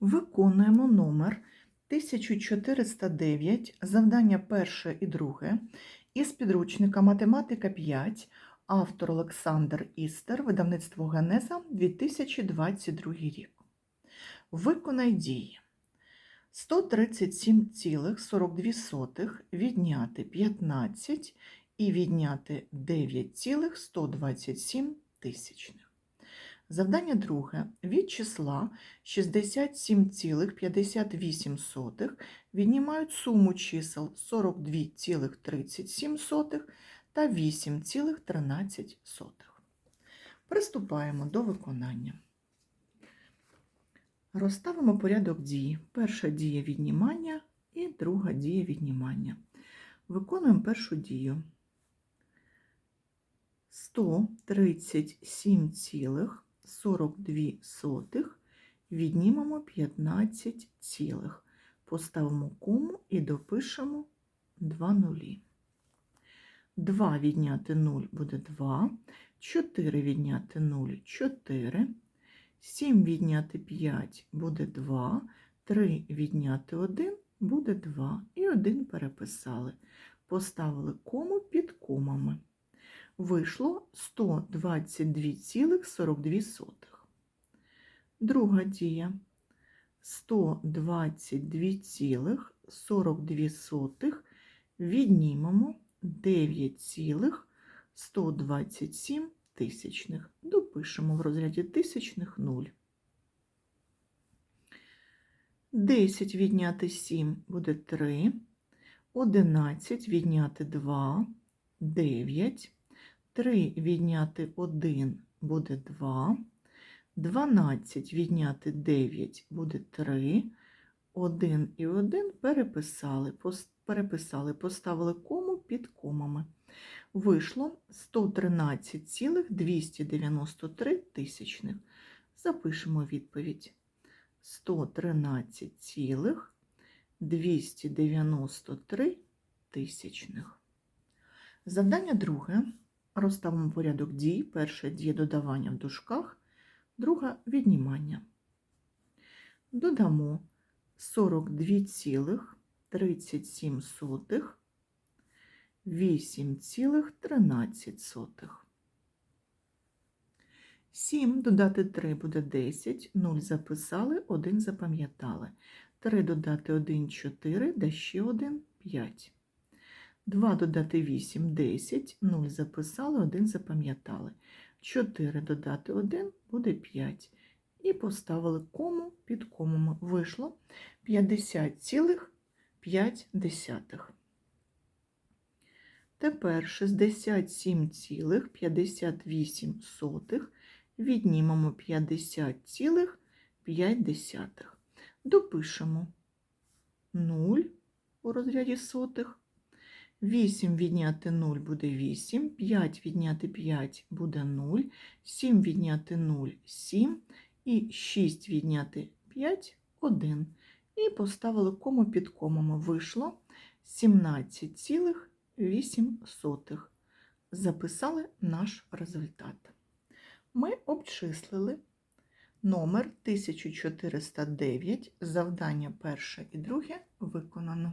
Виконуємо номер 1409, завдання перше і друге із підручника Математика 5, автор Олександр Істер, видавництво Генеза 2022 рік. Виконай дії. 137,42 відняти 15 і відняти 9,127 тисячних. Завдання друге. Від числа 67,58 віднімають суму чисел 42,37 та 8,13. Приступаємо до виконання. Розставимо порядок дій. Перша дія віднімання і друга дія віднімання. Виконуємо першу дію. 137,42 віднімемо 15 цілих. Поставимо кому і допишемо 2 нулі. 2 відняти 0 буде 2, 4 відняти 0 – 4, 7 відняти 5 буде 2, 3 відняти 1 буде 2 і 1 переписали. Поставили кому під комами. Вийшло 122,42. Друга дія. 122,42 віднімемо 9,127 тисячних. Допишемо в розряді тисячних 0. 10 відняти 7 буде 3, 11 відняти 2 – 9, 3 відняти 1 буде 2, 12 відняти 9 буде 3, 1 і 1 переписали, переписали, поставили кому під комами. Вийшло 113,293 тисячних. Запишемо відповідь. 113,293 тисячних. Завдання друге. Розставимо порядок дій. Перша дія додавання в дужках, друга віднімання. Додамо 42,37 8,13. 7 додати 3 буде 10, 0 записали, 1 запам'ятали. 3 додати 1 – 4, да ще 1 – 5. 2 додати 8 – 10, 0 записали, 1 запам'ятали. 4 додати 1 буде 5. І поставили кому під комами. Вийшло 50,5. Тепер 67,58 віднімемо 50,5. Допишемо 0 у розряді сотих. 8 відняти 0 буде 8, 5 відняти 5 буде 0, 7 відняти 0 – 7, і 6 відняти 5 – 1. І поставили кому під комами. Вийшло 17,8. Записали наш результат. Ми обчислили номер 1409, завдання перше і друге виконано.